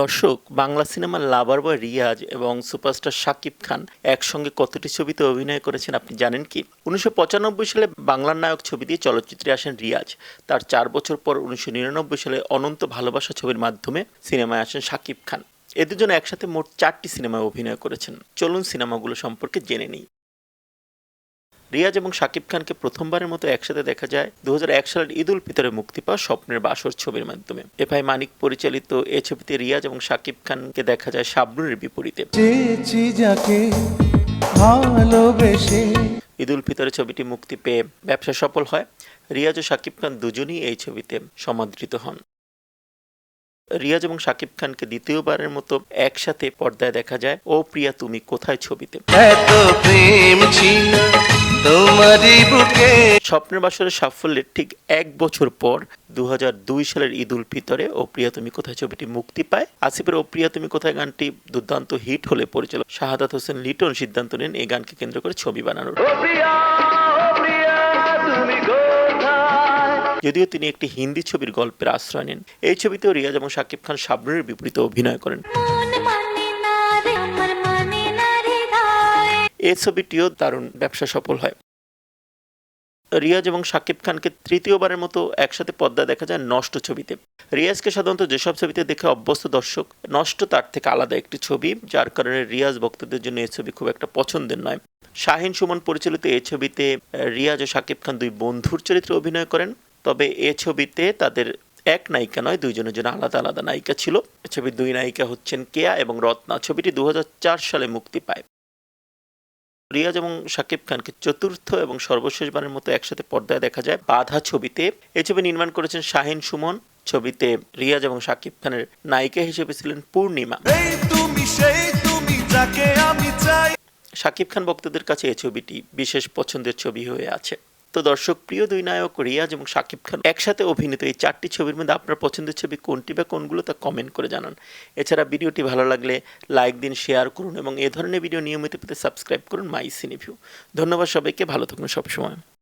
দর্শক, বাংলা সিনেমার লাভার বয় রিয়াজ এবং সুপারস্টার শাকিব খান একসঙ্গে কতটি ছবিতে অভিনয় করেছেন আপনি জানেন কি? উনিশশো পঁচানব্বই সালে বাংলার নায়ক ছবি দিয়ে চলচ্চিত্রে আসেন রিয়াজ। তার চার বছর পর উনিশশো নিরানব্বই সালে অনন্ত ভালোবাসা ছবির মাধ্যমে সিনেমায় আসেন শাকিব খান। এ দুজন একসাথে মোট চারটি সিনেমায় অভিনয় করেছেন। চলুন সিনেমাগুলো সম্পর্কে জেনে নিই। রিয়াজ এবং শাকিব খানকে প্রথমবারের মতো একসাথে দেখা যায় দু হাজার এক সালের ঈদ উল ফিতরে মুক্তি পাওয়া স্বপ্নের বাসর ছবির মাধ্যমে। এফআই মানিক পরিচালিত এই ছবিতে রিয়াজ এবং শাকিব খানকে দেখা যায় শাবনুরের বিপরীতে। ভালোবেসে। ঈদ উল ফিতরে ছবিটি মুক্তি পেয়ে ব্যবসা সফল হয়। রিয়াজ ও শাকিব খান দুজনই এই ছবিতে সমাদৃত হন। রিয়াজ এবং শাকিব খানকে দ্বিতীয়বারের মতো একসাথে পর্দায় দেখা যায়। ও প্রিয়া তুমি কোথায় ছবিতে? এত প্রেম তোমারই বুকে। স্বপ্নের বাসরের সাফল্যের ঠিক এক বছর পর দু হাজার দুই সালের ঈদ উল ফিতরে ও প্রিয়া তুমি কোথায় ছবিটি মুক্তি পায়? আসিফের ও প্রিয়া তুমি কোথায় গানটি দুর্দান্ত হিট হলে পরিচালক শাহাদাত হোসেন লিটন সিদ্ধান্ত নেন এই গানকে কেন্দ্র করে ছবি বানানোর। যদিও তিনি একটি হিন্দি ছবির গল্পের আশ্রয় নেন। এই ছবিতেও রিয়াজ এবং শাকিব খান শাবনুরের বিপরীতে অভিনয় করেন। মন মানে না রে আমার মানে না রে গায়। এই ছবিটিও দারুণ ব্যবসা সফল হয়। রিয়াজ এবং শাকিব খানকে তৃতীয়বারের মতো একসাথে পদ্মা দেখা যায় নষ্ট ছবিতে। রিয়াজকে সাধারণত যেসব ছবিতে দেখে অভ্যস্ত দর্শক, নষ্ট তার থেকে আলাদা একটি ছবি, যার কারণে রিয়াজ ভক্তদের জন্য এই ছবি খুব একটা পছন্দের নয়। শাহিন সুমন পরিচালিত এই ছবিতে, রিয়াজ ও শাকিব খান দুই বন্ধুর চরিত্রে অভিনয় করেন। তবে এ ছবিতে তাদের এক নায়িকা নয়, দুইজনের জন্য আলাদা আলাদা নায়িকা ছিল। ছবির দুই নায়িকা হচ্ছেন কেয়া এবং রত্না। ছবিটি দু হাজার চার সালে মুক্তি পায়। রিয়াজ এবং শাকিব খানকে চতুর্থ এবং সর্বশেষ বারের মতো একসাথে পর্দায় দেখা যায় বাধা ছবিতে। এই ছবি নির্মাণ করেছেন শাহিন সুমন। ছবিতে রিয়াজ এবং শাকিব খানের নায়িকা হিসেবে ছিলেন পূর্ণিমা। শাকিব খান ভক্তদের কাছে এই ছবিটি বিশেষ পছন্দের ছবি হয়ে আছে। তো দর্শক প্রিয় দুই নায়ক রিয়াজ এবং শাকিব খান একসাথে অভিনীত এই চারটি ছবির মধ্যে আপনার পছন্দের ছবি কোনটি বা কোনগুলো তা কমেন্ট করে জানান। এছাড়া ভিডিওটি ভালো লাগলে লাইক দিন শেয়ার করুন এবং এ ধরনের ভিডিও নিয়মিত পেতে সাবস্ক্রাইব করুন মাই সিনিভিউ ধন্যবাদ সবাইকে, ভালো থাকুন সবসময়।